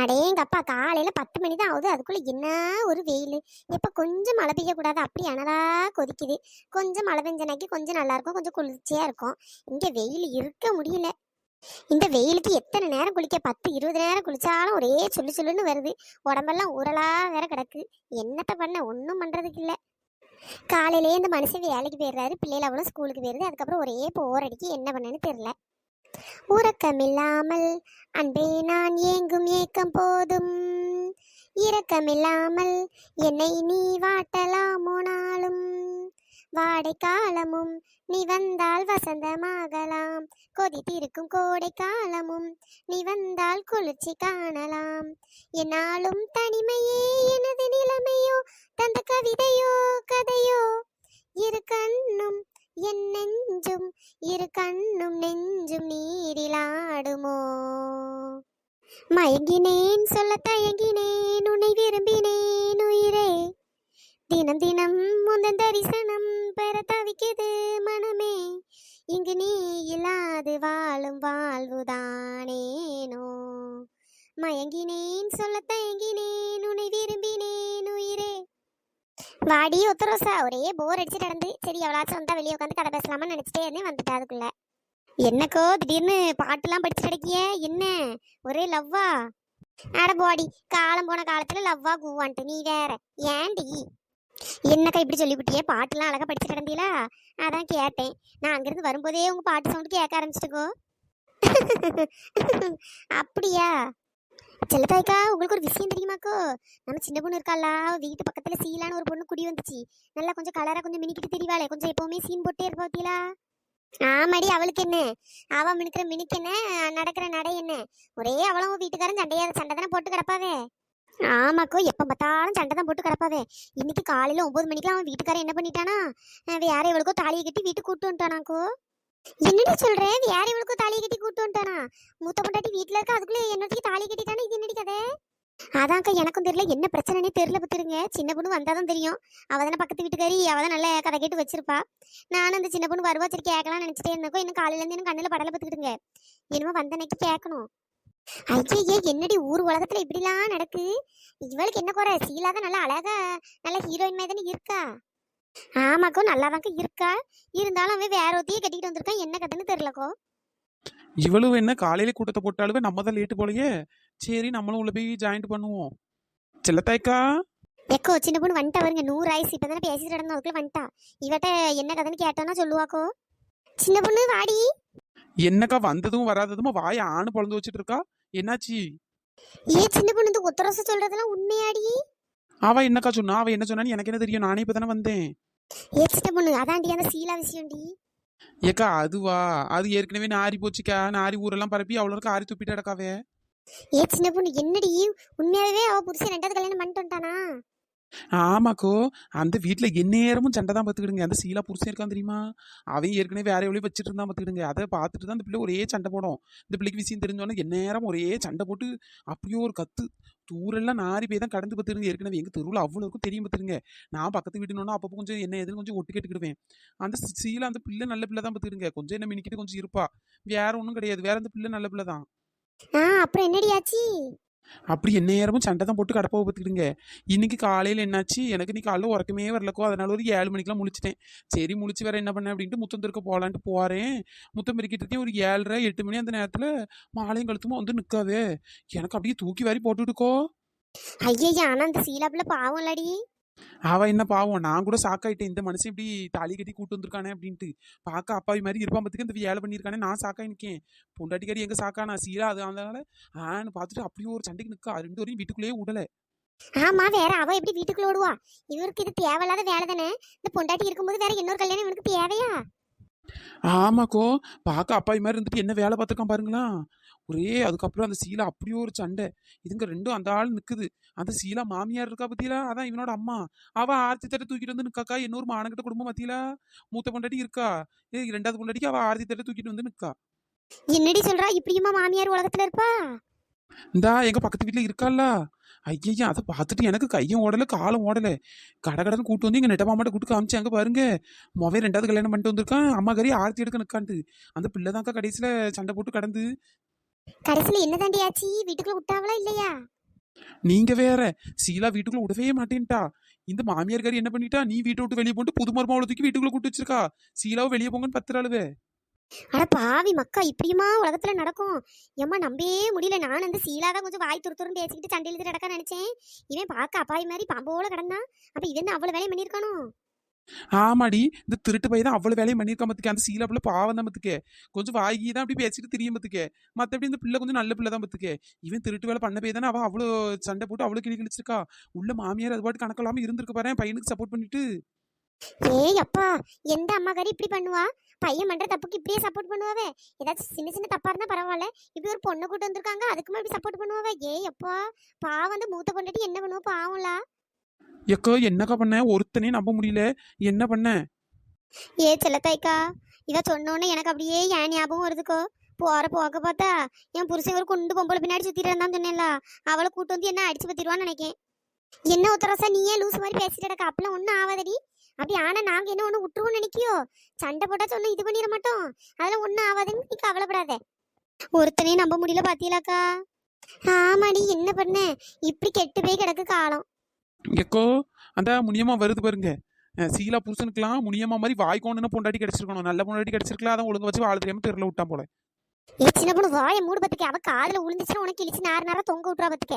அடே எங்கள் அப்பா காலையில பத்து மணி தான் ஆகுது. அதுக்குள்ளே என்ன ஒரு வெயில். எப்போ கொஞ்சம் மழை பெய்யக்கூடாது. அப்படி அனலா கொதிக்குது. கொஞ்சம் மழை பெஞ்சனாக்கி கொஞ்சம் நல்லா இருக்கும். கொஞ்சம் குளிர்ச்சியா இருக்கும். இங்க வெயில் இருக்க முடியல. இந்த வெயிலுக்கு எத்தனை நேரம் குளிக்க? பத்து இருபது நேரம் குளிச்சாலும் ஒரே சொல்லு சொல்லுன்னு வருது. உடம்பெல்லாம் உரலா வேற கிடக்கு. என்னத்த பண்ண? ஒன்றும் பண்றதுக்கு இல்லை. காலையிலேயே இந்த மனுஷன் வேலைக்கு போயிடுறாரு. பிள்ளைகள் அவ்வளோ ஸ்கூலுக்கு போயிடுது. அதுக்கப்புறம் ஒரே போர் அடிக்கி என்ன பண்ணேன்னு தெரில உறக்கமில்லாமல் அன்பே நான் ஏங்கும் ஏக்கம் போதும். இரக்கமில்லாமல் என்னை நீ வாட்டலாமோனாலும் வாடை காலமும் நீ வந்தால் வசந்தமாகலாம். கொதித்திருக்கும் கோடை காலமும் நீ வந்தால் குளிர்ச்சி காணலாம். என்னாலும் தனிமையே எனது நிலைமையோ தந்த கவிதையோ கதையோ இரு கண்ணும் என் நெஞ்சும் இரு கண்ணும் நெஞ்சும் நீரிலாடுமோ? மயங்கினேன் சொல்ல தயங்கினேன் உன்னை விரும்பினேன் உயிரே. தினம் தினம் முந்தன் தரிசனம் பெற தவிக்குது மனமே. இங்கு நீ இல்லாது வாழும் வாழ்வுதானேனோ? மயங்கினேன் சொல்ல தயங்கினேன் வாடி ஒத்தரோசா ஒரே போர் அடிச்சு நடந்து. சரி எவ்வளாச்சும் வந்தா வெளியே உட்காந்து கதை பேசலாமான்னு நினைச்சிட்டே இருந்தேன். வந்துட்டா அதுக்குள்ள. என்னக்கோ திடீர்னு பாட்டுலாம் படிச்சு கிடைக்கிய என்ன? ஒரே லவ்வா அட போடி காலம் போன காலத்துல லவ்வா கூவான்ட்டு நீ வேற. ஏன்டி? என்னக்கா இப்படி சொல்லிவிட்டியே? பாட்டுலாம் அழகா படிச்சு கிடந்தீங்களா அதான் கேட்டேன். நான் அங்கிருந்து வரும்போதே உங்க பாட்டு சவுண்டு கேட்க ஆரம்பிச்சிட்டுக்கோ. அப்படியா? செல்லத்தாய்க்கா உங்களுக்கு ஒரு விஷயம் தெரியுமாக்கோ? நம்ம சின்ன பொண்ணு இருக்காளா? வீட்டு பக்கத்துல சீலான்னு ஒரு பொண்ணு குடி வந்துச்சு. நல்லா கொஞ்சம் கலரா கொஞ்சம் மினிக்கிட்டு தெரியவாளே. கொஞ்சம் எப்பவுமே சீன் போட்டே இருப்பாத்தீங்களா ஆமாடி அவளுக்கு என்ன? அவ மினுக்கிற மினுக்கு என்ன? நடக்கிற நடை என்ன? ஒரே அவளும் வீட்டுக்காரன் சண்டையா சண்டை தானே போட்டு கிடப்பாவே? ஆமாக்கோ எப்போ பார்த்தாலும் சண்டை தான் போட்டு கிடப்பாவே. இன்னைக்கு காலையில ஒன்பது மணிக்கு அவன் வீட்டுக்காரன் என்ன பண்ணிட்டானா? வேற எவளுக்கோ தாலியை கட்டி வீட்டுக்கு கூட்டு வந்துட்டானாக்கோ? என்னடி சொல்றேன் வேற இவளுக்கும் தாலி கட்டி கூட்டு வந்துட்டானா? மூத்த பொண்டாட்டி வீட்டுல இருக்க அதுக்குள்ள என்னத்துக்கு தாலி கட்டிட்டானா? இது என்னடி கதை? அதான்க்கா எனக்கும் தெரியல. என்ன பிரச்சனைனே தெரியல பத்துருங்க. சின்ன பொண்ணு வந்தாதான் தெரியும். அவ தானே பக்கத்து வீட்டுக்காரி. அவ தான் நல்ல கதை கேட்டு வச்சிருப்பா. நானும் அந்த சின்ன பொண்ணு வருவா. சரி கேட்கலாம் நினைச்சிட்டே இருந்தக்கோ இன்னும் காலையில இருந்து எனக்கு கண்ணில் படல பத்துக்கிட்டுங்க. என்னமோ வந்த அன்னைக்கு கேட்கணும். ஐயே என்னடி ஊர் உலகத்துல இப்படிலாம் நடக்கு? இவளுக்கு என்ன குறை? சீலா தான் நல்லா அழகா நல்ல ஹீரோயின் மாதிரி தானே இருக்கா? ஆமாக்கோ நல்லாதாங்க இருக்கா? இருந்தாலும் அவன் வேற ஒருத்தையே கட்டிக்கிட்டு வந்திருக்கான். என்ன கதைன்னு தெரியலக்கோ. இவ்வளவு என்ன காலையில கூட்டத்தை போட்டாலுமே நம்ம தான் லேட்டு போலயே. சரி நம்மளும் உள்ள போய் ஜாயின்ட் பண்ணுவோம். செல்லத்தாய்க்கா. எக்கோ சின்ன பொண்ணு வந்துட்டா வருங்க நூறு ஆயிசு இப்போ தானே பேசிட்டு இருந்தோம் அதுக்குள்ள வந்துட்டா. இவட்ட என்ன கதைன்னு கேட்டோன்னா சொல்லுவாக்கோ. சின்ன பொண்ணு வாடி. என்னக்கா வந்ததும் வராததும் வாய ஆணு பொழந்து வச்சுட்டு இருக்கா என்னாச்சு? ஏ சின்ன பொண்ணு இந்த ஒத்தரச சொல்றதெல்லாம் உண்மையாடி? அவ என்னக்கா சொன்னா? அவ என்ன சொன்னான்னு எனக்கு என்ன தெரியும்? நானே இப்பதானே வந்தேன். சின்ன பொண்ணு. அதான்டி அந்த சீலா விஷயம்டி. ஏக்கா அதுவா? அது ஏற்கனவே நாரி போச்சுக்கா. நாரி ஊரெல்லாம் பரப்பி அவ்வளோ ஆரி துப்பிட்டு கிடக்காவே. ஏ சின்ன பொண்ணு என்னடி? உண்மையாவே அவ புருஷன் ரெண்டாவது கல்யாணம் பண்ணிட்டு வந்துட்டானா? ஆமாக்கோ அந்த வீட்டில் எந்நேரமும் சண்டை தான் பார்த்துக்கிடுங்க அந்த சீலா புருஷன் இருக்கான் தெரியுமா? அவன் ஏற்கனவே வேற எவ்வளோ வச்சுட்டு இருந்தான் பார்த்துக்கிடுங்க அதை பார்த்துட்டு தான் இந்த பிள்ளை ஒரே சண்டை போடும். இந்த பிள்ளைக்கு விஷயம் தெரிஞ்சோன்னே எந்நேரம் ஒரே சண்டை போட்டு அப்படியே ஒரு கத்து தூரெல்லாம் நாரி போய் தான் கடந்து பார்த்துருங்க ஏற்கனவே எங்கள் தெருவில் அவ்வளோ இருக்கும் தெரியும் பார்த்துருங்க நான் பக்கத்து வீட்டுனோன்னா அப்பப்போ கொஞ்சம் என்ன எதுன்னு கொஞ்சம் ஒட்டு கேட்டுக்கிடுவேன். அந்த சீலா அந்த பிள்ளை நல்ல பிள்ளை தான் பார்த்துக்கிடுங்க கொஞ்சம் என்ன மினிக்கிட்டு கொஞ்சம் இருப்பா. வேற ஒன்றும் கிடையாது. வேற அந்த பிள்ளை நல்ல பிள்ளை தான். அப்புறம் என்னடியாச்சு அப்படி என்ன நேரமும் சண்டை தான் போட்டு கடப்பாவை பார்த்துக்கிடுங்க. இன்னைக்கு காலையில் என்னாச்சு? எனக்கு நீ காலைல உறக்கமே வரலக்கோ. அதனால ஒரு ஏழு மணிக்கெல்லாம் முழிச்சிட்டேன். சரி முழிச்சு வேற என்ன பண்ணேன் அப்படின்ட்டு முத்தம் திருக்க போகலான்ட்டு போகிறேன் முத்தம் பெருக்கிட்டு ஒரு ஏழரை எட்டு மணி அந்த நேரத்தில் மாலையும் கழுத்துமா வந்து நிற்காது எனக்கு அப்படியே தூக்கி வாரி போட்டுட்டுக்கோ ஐயா ஆனால் அந்த சீலா பாவம் இல்லடி அவ என்ன பாவம்? நான் கூட சாக்காயிட்டேன் இந்த மனுஷன் இப்படி தாலி கட்டி கூட்டு வந்திருக்கானே அப்படின்ட்டு. பார்க்க அப்பாவி மாதிரி இருப்பான் பத்துக்கு. இந்த வேலை பண்ணியிருக்கானே. நான் சாக்காய் நிற்கேன் பொண்டாட்டிக்காரி எங்க சாக்கா நான் சீரா அது அதனால ஆன்னு பார்த்துட்டு அப்படியே ஒரு சண்டைக்கு நிற்கா ரெண்டு வரையும் வீட்டுக்குள்ளேயே விடல. ஆமா வேற அவ எப்படி வீட்டுக்குள்ள ஓடுவா? இவருக்கு இது தேவையில்லாத வேலை தானே? இந்த பொண்டாட்டி இருக்கும்போது வேற இன்னொரு கல்யாணம் இவனுக்கு தேவையா? ஆமாக்கோ. பார்க்க அப்பாவி மாதிரி இருந்துட்டு என்ன வேலை பார்த்துருக்கான் பாருங்களா ஒரே அதுக்கப்புறம் அந்த சீலா அப்படியே ஒரு சண்டை. இதுங்க ரெண்டும் அந்த ஆள் நிக்குது. அந்த சீலா மாமியார் இருக்கா பத்தியில அதான் இவனோட அம்மா. அவ ஆர்த்தி தட்டை தூக்கிட்டு வந்து நிக்காக்கா? இன்னொரு மானங்கிட்ட குடும்பம் பத்தியில மூத்த பொண்டாட்டி இருக்கா? ஏ ரெண்டாவது பொண்டாட்டிக்கு அவ ஆர்த்தி தட்டை தூக்கிட்டு வந்து நிக்கா. என்னடி சொல்றா? இப்படியுமா மாமியார் உலகத்துல இருப்பா? இந்தா எங்க பக்கத்து வீட்டுல இருக்கால்ல ஐயா அதை பார்த்துட்டு எனக்கு கையும் ஓடல காலும் ஓடல. கடகடன்னு கூட்டு வந்து எங்க நெட்ட மாமாட்ட கூட்டு காமிச்சு அங்க பாருங்க. மொபைல் ரெண்டாவது கல்யாணம் பண்ணிட்டு வந்திருக்கான். அம்மா கறி ஆர்த்தி எடுக்க நிக்கான்ட்டு. அந்த பிள்ளை தான்க்கா கடைசியில சண்டை போட்டு கடந்து. கடைசியில என்ன தாண்டி ஆச்சு? வீட்டுக்குள்ள விட்டாவளா இல்லையா? நீங்க வேற. சீலா வீட்டுக்குள்ள விடவே மாட்டேன்ட்டா. இந்த மாமியார்காரி என்ன பண்ணிட்டா? நீ வீட்டை விட்டு வெளியே போட்டு புது மருமாவளை தூக்கி வீட்டுக்குள்ள கூட்டு வச்சிருக்கா. சீலாவை வெளியே போங்கன்னு பத்துறாளுவே. அட பாவி மக்கா இப்படியுமா உலகத்துல நடக்கும்? ஏம்மா நம்பவே முடியல. நான் அந்த சீலா தான் கொஞ்சம் வாய் துரு துருன்னு பேசிக்கிட்டு சண்டை இழுத்து நடக்க நினைச்சேன். இவன் பார்க்க அப்பாவி மாதிரி பாம்போல கிடந்தான். அப்ப இது என்ன அவ்வளவு வேலையை பண்ணியிருக்கானோ? ஆமாடி இந்த திருட்டு பையன் தான் அவ்வளவு வேலையை பண்ணியிருக்கா மத்துக்கு அந்த சீலா பிள்ளை பாவம் தான் பத்துக்க. கொஞ்சம் வாங்கி தான் அப்படி பேசிட்டு தெரியும் பத்துக்க. மத்தபடி இந்த பிள்ளை கொஞ்சம் நல்ல பிள்ளை தான் பத்துக்க. இவன் திருட்டு வேலை பண்ண போய் தானே அவ அவ்வளோ சண்டை போட்டு அவ்வளோ கிளி கிழிச்சிருக்கா. உள்ள மாமியார் அது பாட்டு கணக்கில்லாம இருந்திருக்கு பாரு பையனுக்கு சப்போர்ட் பண்ணிட்டு. ஏய் அப்பா எந்த அம்மாக்காரி இப்படி பண்ணுவா? பையன் பண்ற தப்புக்கு இப்படியே சப்போர்ட் பண்ணுவாவே? ஏதாச்சும் சின்ன சின்ன தப்பா இருந்தா பரவாயில்ல. இப்படி ஒரு பொண்ணு கூட்டு வந்திருக்காங்க அதுக்குமே இப்படி சப்போர்ட் பண்ணுவாவே? ஏய் அப்பா பாவம் வந்து மூத்த கொண்டுட்டு என்ன பண்ணுவோம் பாவம்லாம். எக்கோ என்னக்கா பண்ண? ஒருத்தனே நம்ப முடியல. என்ன பண்ண? ஏ செல்லத்தாய்க்கா இதை சொன்னோன்னே எனக்கு அப்படியே ஏன் ஞாபகம் வருதுக்கோ போற போக்க பார்த்தா என் புருஷன் ஒரு குண்டு பொம்பளை பின்னாடி சுத்திட்டு இருந்தான்னு சொன்னேன்ல. அவளை கூட்டு வந்து என்ன அடிச்சு பத்திடுவான்னு நினைக்கேன். என்ன ஒத்தரசா நீ ஏன் லூஸ் மாதிரி பேசிட்டு கிடக்க? அப்பெல்லாம் ஒன்றும் ஆகாதடி அப்படி ஆனா நாங்க என்ன ஒண்ணு விட்டுருவோம் நினைக்கியோ? சண்டை போட்டா சொன்ன இது பண்ணிட மாட்டோம். அதெல்லாம் ஒன்றும் ஆகாதுன்னு நீ கவலைப்படாத. ஒருத்தனையும் நம்ப முடியல பாத்தீங்களாக்கா? ஆமாடி என்ன பண்ண? இப்படி கெட்டு போய் கிடக்கு காலம். எக்கோ அந்த முனியமா வருது பாருங்க. சீலா புருஷனுக்குலாம் முனியம்மா மாதிரி வாய்க்கோணுன்னு பொண்டாட்டி கிடைச்சிருக்கணும். நல்ல பொண்டாட்டி கிடைச்சிருக்கலாம் அதான் ஒழுங்க வச்சு வாழ தெரியாம தெருல விட்டான் போல. ஏ சின்ன பொண்ணு வாய மூடு பத்துக்க. அவ காதுல விழுந்துச்சுன்னா உனக்கு இழிச்சு நார் நேரம் தொங்க விட்டுறா பத்துக்க.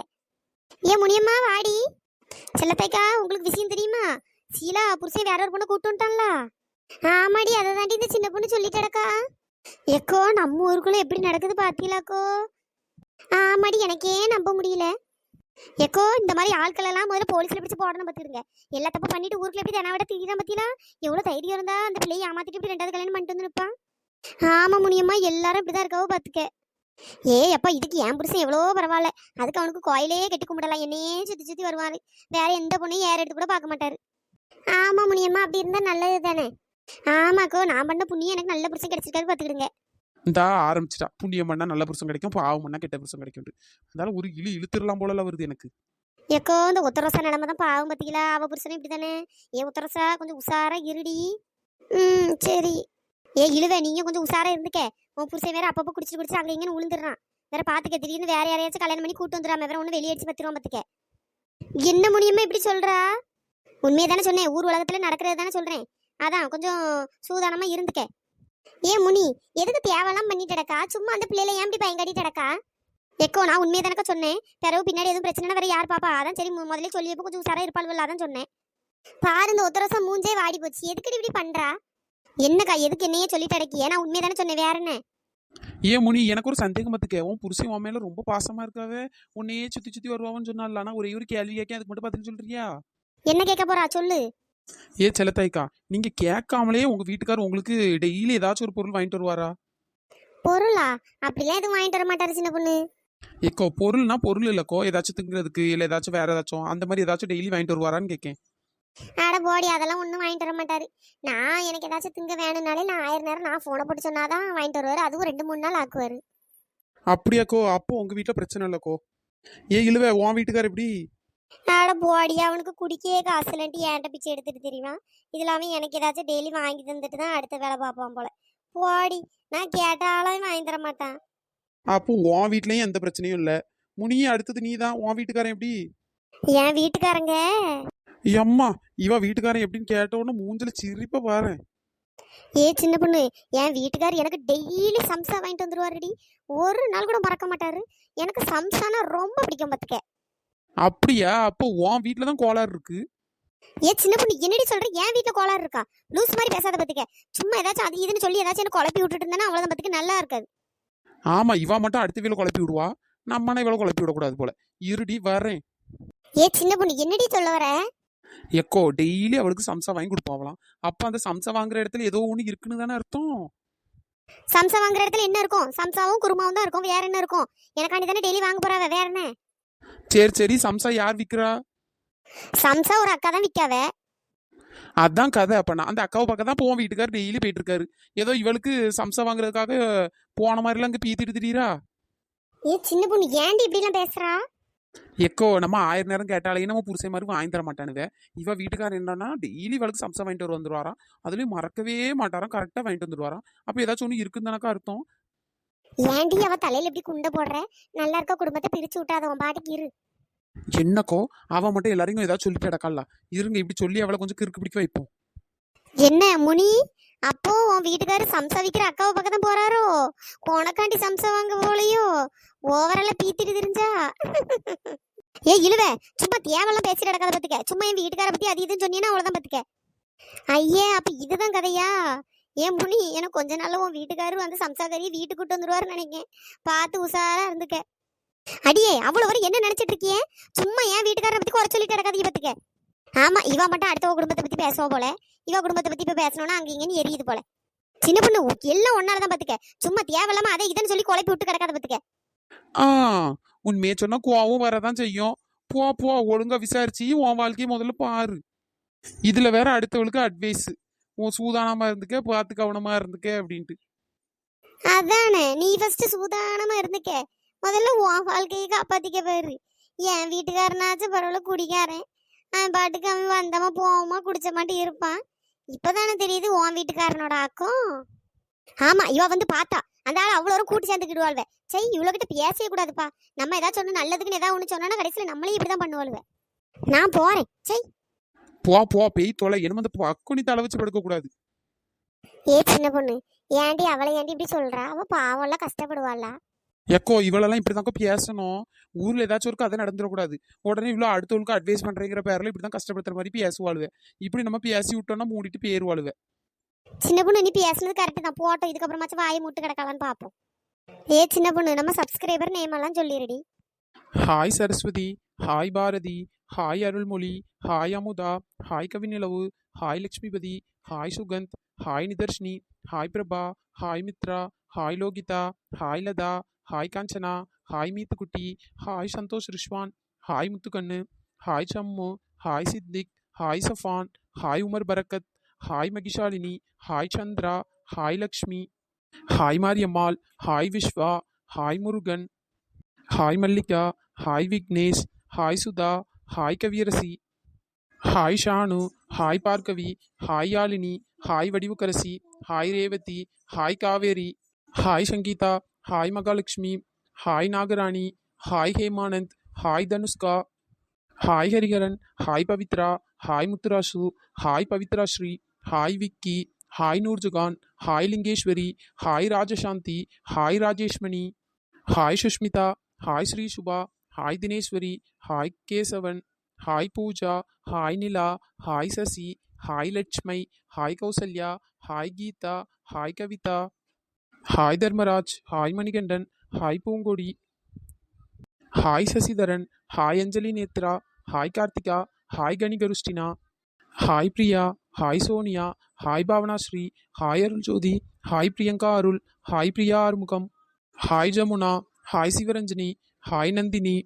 ஏன் முனியம்மா வாடி. செல்லப்பைக்கா உங்களுக்கு விஷயம் தெரியுமா? சீலா புருஷன் வேற ஒரு பொண்ணை கூட்டு வந்துட்டான்ல. ஆமாடி அதை தாண்டி இந்த சின்ன பொண்ணு சொல்லிட்டடக்கா. எக்கோ நம்ம ஊருக்குள்ள எப்படி நடக்குது பாத்தீங்களாக்கோ. ஆமாடி எனக்கே நம்ப முடியல. எக்கோ இந்த மாதிரி ஆட்கள் எல்லாம் முதல்ல போலீஸ்ல பிடிச்சு போடணும் பார்த்துருங்க எல்லா தப்பு பண்ணிட்டு ஊருக்குள்ள எப்படி தின விட திரிதான் பத்தியா எவ்வளவு தைரியம் இருந்தா அந்த பிள்ளையை ஏமாத்திட்டு இப்படி ரெண்டாவது கல்யாணம் பண்ணிட்டு வந்துருப்பான் ஆமா முனியம்மா எல்லாரும் இப்படிதான் இருக்கவோ பாத்துக்க ஏய் அப்பா இதுக்கு என் புருஷன் எவ்வளோ பரவாயில்ல. அதுக்கு அவனுக்கு கோயிலே கட்டி கும்பிடலாம். என்னையே சுத்தி சுத்தி வருவாரு. வேற எந்த பொண்ணையும் ஏற எடுத்து கூட பார்க்க மாட்டாரு. ஆமா முனியம்மா அப்படி இருந்தா நல்லது தானே ஆமாக்கோ நான் பண்ண புண்ணியம் எனக்கு நல்ல புருஷன் கிடைச்சிருக்காரு பாத்துக்கிடுங்க இந்தா ஆரம்பிச்சிட்டா. புண்ணியம் பண்ணா நல்ல புருஷன் கிடைக்கும் பாவம் பண்ணா கெட்ட புருஷன் கிடைக்கும் அதனால ஒரு இழு இழுத்துடலாம் போல வருது எனக்கு. எக்கோ இந்த உத்தரசா நிலமை தான் பாவம் பாத்தீங்களா அவ புருஷனும் இப்படி தானே ஏன் உத்தரசா கொஞ்சம் உஷாரா இருடி. ம் சரி. ஏ இழுவ. நீங்க கொஞ்சம் உஷாரா இருந்துக்க. உன் புருஷன் வேற அப்பப்போ குடிச்சு குடிச்சு அங்க இங்கன்னு விழுந்துடுறான் வேற பாத்துக்க. திடீர்னு வேற யாரையாச்சும் கல்யாணம் பண்ணி கூட்டு வந்துடாம வேற ஒண்ணு வெளியே அடிச்சு பத்திருவான் பாத்துக்க. என்ன முடியுமா இப்படி சொல்றா? உண்மையை தானே சொன்னேன். ஊர் உலகத்துல நடக்கிறது தானே சொல்றேன். அதான் கொஞ்சம் சூதானமா இருந்துக்க. ஏன் முனி எதுக்கு தேவையெல்லாம் பண்ணிட்டடக்கா சும்மா அந்த பிள்ளைல ஏன் இப்படி பயங்காட்டிட்டடக்கா எக்கோ நான் உண்மையை தானக்கா சொன்னேன். பிறகு பின்னாடி எதுவும் பிரச்சனை வேற யார் பாப்பா? அதான் சரி முதல்ல சொல்லியப்போ கொஞ்சம் உசாரா இருப்பாள்வல்ல அதான் சொன்னேன். பாரு இந்த ஒத்தரசம் மூஞ்சே வாடி போச்சு. எதுக்கு இப்படி பண்றா? என்னக்கா எதுக்கு என்னையே சொல்லிட்டு அடக்கி நான் உண்மையை தானே சொன்னேன் வேற என்ன? ஏன் முனி எனக்கு ஒரு சந்தேகம் பத்துக்க. உன் புருஷன் உன் மேல ரொம்ப பாசமா இருக்காவே? உன்னையே சுத்தி சுத்தி வருவான்னு சொன்னால ஆனா ஒரே ஒரு கேள்வி கேட்க அதுக்கு மட்டும் பதில் சொல்றியா? என்ன கேட்க போறா? சொல்லு. ஏ செல்லத்தாய்க்கா நீங்க கேட்காமலே உங்க வீட்டுக்காரர் உங்களுக்கு டெய்லி ஏதாச்சும் ஒரு பொருள் வாங்கிட்டு வருவாரா? பொருளா? அப்படிலாம் எதுவும் வாங்கிட்டு வர மாட்டாரு சின்ன பொண்ணு. ஏக்கோ பொருள்னா பொருள் இல்லக்கோ? ஏதாச்சும் திங்கிறதுக்கு இல்ல ஏதாச்சும் வேற ஏதாச்சும்? அந்த மாதிரி ஏதாச்சும் டெய்லி வாங்கிட்டு வருவாரான்னு கேட்கேன் அட போடி அதெல்லாம் ஒன்றும் வாங்கிட்டு வர மாட்டாரு. நான் எனக்கு ஏதாச்சும் திங்க வேணும்னாலே நான் ஆயிரம் நேரம் நான் ஃபோனை போட்டு சொன்னாதான் வாங்கிட்டு வருவாரு. அதுவும் ரெண்டு மூணு நாள் ஆக்குவாரு. அப்படியாக்கோ? அப்போ உங்க வீட்டுல பிரச்சனை இல்லக்கோ? ஏ இழுவ உன் வீட்டுக்காரர் எப்படி? அட போடி அவனுக்கு குடிக்கே காசு இல்லன்ட்டு ஏன்ட்ட பிச்சை எடுத்துட்டு தெரியுமா? இதுல அவன் எனக்கு ஏதாச்சும் டெய்லி வாங்கி தந்துட்டு தான் அடுத்த வேலை பார்ப்பான் போல. போடி நான் கேட்டாலும் வாங்கி தர மாட்டான். அப்போ உன் வீட்லயும் எந்த பிரச்சனையும் இல்ல. முனியே அடுத்தது நீ தான். உன் வீட்டுக்காரன் எப்படி? என் வீட்டுக்காரங்க? எம்மா இவ வீட்டுக்காரன் எப்படின்னு கேட்டோன்னு மூஞ்சில சிரிப்ப பாரு. ஏ சின்ன பொண்ணு என் வீட்டுக்காரர் எனக்கு டெய்லி சம்சா வாங்கிட்டு வந்துருவாருடி. ஒரு நாள் கூட மறக்க மாட்டாரு. எனக்கு சம்சானா ரொம்ப பிடிக்கும் பார்த்துக்க அப்படியா? அப்போ உன் வீட்ல தான் கோளாறு இருக்கு. ஏ சின்ன பொண்ணு என்னடி சொல்ற? என் வீட்டுல கோளாறு இருக்கா? லூஸ் மாதிரி பேசாத பாத்துக்க. சும்மா ஏதாச்சும் அது இதுன்னு சொல்லி ஏதாச்சும் எனக்கு குழப்பி விட்டுட்டு இருந்தேன்னா அவ்வளவுதான் பாத்துக்க. நல்லா இருக்காது. ஆமா இவ மட்டும் அடுத்த வீல குழப்பி விடுவா. நம்மனா இவ்வளவு குழப்பி விடக்கூடாது போல. இருடி வரேன் ஏ சின்ன பொண்ணு என்னடி சொல்ல வர? எக்கோ டெய்லி அவளுக்கு சம்சா வாங்கி கொடுப்பாவலாம் அப்ப அந்த சம்சா வாங்குற இடத்துல ஏதோ ஒண்ணு இருக்குன்னு தானே அர்த்தம்? சம்சா வாங்குற இடத்துல என்ன இருக்கும்? சம்சாவும் குருமாவும் தான் இருக்கும். வேற என்ன இருக்கும்? எனக்காண்டி தானே டெய்லி வாங்க போறாவ? வேற என்ன? சரி சரி சம்சா யார் விக்கிறா? சம்சா ஒரு அக்கா தான் விக்காவ அதான் கதை. அப்ப நான் அந்த அக்காவை பக்கம் தான் போவோம். வீட்டுக்கார் டெய்லி போயிட்டு இருக்காரு ஏதோ இவளுக்கு சம்சா வாங்குறதுக்காக போன மாதிரிலாம் அங்க பீத்திட்டு திரியிறா ஏ சின்ன பொண்ணு ஏன்டி இப்படி எல்லாம் பேசுறா? எக்கோ நம்ம ஆயிரம் நேரம் கேட்டாலே நம்ம புருஷன் மாதிரி வாங்கி தர மாட்டானுங்க. இவ வீட்டுக்காரர் என்னன்னா டெய்லி இவளுக்கு சம்சா வாங்கிட்டு வர வந்துருவாராம் அதுலயும் மறக்கவே மாட்டாராம். கரெக்டா வாங்கிட்டு வந்துருவாராம். அப்ப ஏதாச்சும் ஒண்ணு இருக்குன்னு தானக்கா அர்த்தம்? ஏன்டி அவ தலையில இப்படி குண்டை போடுற? நல்லா இருக்க குடும்பத்தை பிரிச்சு விட்டாத உன் பாட்டுக்கு இரு. என்னக்கோ? அவ மட்டும் எல்லாரையும் ஏதாவது சொல்லிட்டு கிடக்கல இருங்க இப்படி சொல்லி அவளை கொஞ்சம் கிறுக்கு பிடிக்க வைப்போம். என்ன முனி? அப்போ உன் வீட்டுக்காரர் சம்சா விக்கிற அக்காவை பக்கம் தான் போறாரோ? உனக்காண்டி சம்சா வாங்க போலையோ? ஓவரால பீத்திட்டு தெரிஞ்சா? ஏ இழுவ சும்மா தேவலாம் பேசிட்டு கிடக்காத பத்துக்க. சும்மா என் வீட்டுக்கார பத்தி அது இதுன்னு சொன்னீங்கன்னா அவ்வளவுதான் பத்துக்க. ஐயே அப்ப இதுதான் கதையா? ஏன் முனி எனக்கு கொஞ்ச நாளும் உன் வீட்டுக்காரர் வந்து சம்சாகரி வீட்டுக்கு கூட்டு வந்துருவாருன்னு நினைக்கேன். பார்த்து உஷாரா இருந்துக்க. அடியே அவ்வளவு வரை என்ன நினைச்சிட்டு இருக்கியே? சும்மா ஏன் வீட்டுக்காரரை பத்தி குறை சொல்லிட்டு கிடக்காதீங்க பத்துக்க. ஆமா இவ மட்டும் அடுத்த குடும்பத்தை பத்தி பேசுவா போல. இவ குடும்பத்தை பத்தி இப்ப பேசணும்னா அங்க இங்கன்னு எரியுது போல. சின்ன பொண்ணு எல்லாம் ஒன்னால தான் பாத்துக்க. சும்மா தேவையில்லாம அதை இதன்னு சொல்லி குழப்பி விட்டு கிடக்காத பாத்துக்க. ஆ உண்மையை சொன்னா கோவம் வரதான் செய்யும். போ போ ஒழுங்கா விசாரிச்சு உன் வாழ்க்கையை முதல்ல பாரு. இதுல வேற அடுத்தவளுக்கு அட்வைஸ் உன் சூதானமா இருந்துக்க பார்த்து கவனமா இருந்துக்க அப்படின்ட்டு. அதானே நீ ஃபர்ஸ்ட் சூதானமா இருந்துக்க. முதல்ல உன் வாழ்க்கையை காப்பாத்திக்க பாரு. என் வீட்டுக்காரனாச்சும் பரவாயில்ல குடிக்காரன் அவன் பாட்டுக்கு அவன் வந்தமா போவோமா குடிச்ச மாட்டி இருப்பான். இப்பதானே தெரியுது உன் வீட்டுக்காரனோட ஆக்கம். ஆமா இவ வந்து பார்த்தா. அந்த ஆள் அவ்வளோ கூட்டி சேர்ந்துக்கிடுவாள்வே சரி இவ்வளோ கிட்ட பேசவே கூடாதுப்பா. நம்ம ஏதாவது சொன்ன நல்லதுக்குன்னு ஏதாவது ஒன்று சொன்னா கடைசியில் நம்மளே இப்படி தான் பண்ணுவாளுவ. நான் போறேன். சரி போ போ பெய் தொலை. என்ன அந்த அக்குனி தலை வச்சு படுக்க கூடாது. ஏ சின்ன பொண்ணு. ஏன்டி அவளை ஏன்டி இப்படி சொல்றா? அவ பாவம்லாம் கஷ்டப்படுவாளா? எக்கோ இவளெல்லாம் இப்படிதாங்க பேசணும். ஊர்ல ஏதாச்சும் ஒரு கதை நடந்துடக்கூடாது உடனே இவ்வளோ அடுத்தவளுக்கு அட்வைஸ் பண்றேங்கிற பேர்ல இப்படிதான் கஷ்டப்படுத்துற மாதிரி பேசுவாளுவ. இப்படி நம்ம பேசி விட்டோம்னா மூடிட்டு பேருவாளுவ. சின்ன பொண்ணு நீ பேசுனது கரெக்ட் தான். போட்டோம் இதுக்கப்புறமாச்சும் வாயை முட்டு கிடக்கலான்னு பார்ப்போம் ஏ சின்ன பொண்ணு நம்ம சப்ஸ்கிரைபர் நேம் எல்லாம் சொல்லிடுடி hi Saraswathi. Hi Bharathi. Hi Arulmozhi hi Amudha hi Kavinilavu hi Lakshmipathi hi Sugandh hi Nitharshini hi Prabha hi Mithra hi Lohitha hi Latha hi Kanchana hi Meethukutty hi Santhosh Rizwan hi Muthukannu hi Sammu hi Siddiq hi Safan hi Umar Barakath hi Mahishalini hi Chandra hi Lakshmi hi Mariyammal hi Vishwa hi Murugan hi Mallika hi Vignesh hi Sudha hi Kaviyarasi hi Shanu hi Bhargavi hi Yazhini hi Vadivukkarasi hi Revathi hi Kaveri hi Sangeetha hi Mahalakshmi hi Nagarani hi Hemanand hi Dhanushka hi Hariharan hi Pavithra hi Muthurasu hi Pavithra Sri hi Vicky hi Noorjahan hi Lingeswari hi Rajashanthi hi Rajeshmani hi Sushmitha hi Sri Subha hi Dhineshwari hi Kesavan hi Pooja hi Nila hi Sasi hi Latchumai hi Kausalya hi Geetha hi Kavitha hi Dharmaraj hi Manikandan hi Poongodi hi Sasidharan hi அஞ்சலி Nethra hi Karthika hi கணிகருஷ்டினா hi Priya hi Sonia hi Bhavana Sri hi அருள் ஜோதி hi Priyanka அருள் hi Priya Arumugam hi Jamuna hi Sivaranjani hi Nandini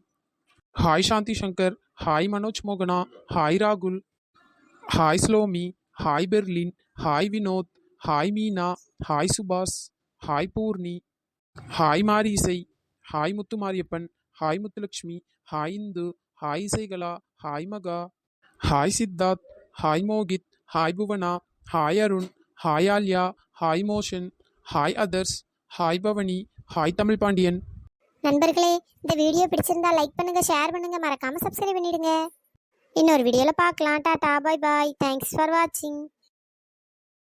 hi சாந்தி Shankar hi Manoj மோகனா hi ராகுல் hi ஸ்லோமி hi Berlin hi Vinod hi Meena hi சுபாஷ் hi Poorni hi மாரி இசை hi முத்து Mariyappan hi Muthulakshmi hi Hindu hi Isaikala hi மகா hi Siddharth hi Mohit hi Bhuvana hi Arun hi Aaliya hi motion hi others hi Bhavani hi Tamil Pandian நண்பர்களே இந்த video பிடிச்சிருந்தா like பண்ணுங்க ஷேர் பண்ணுங்க மறக்காம சப்ஸ்கிரைப் பண்ணிடுங்க. இன்னொரு வீடியோல பார்க்கலாம். Tata bye bye thanks for வாட்சிங்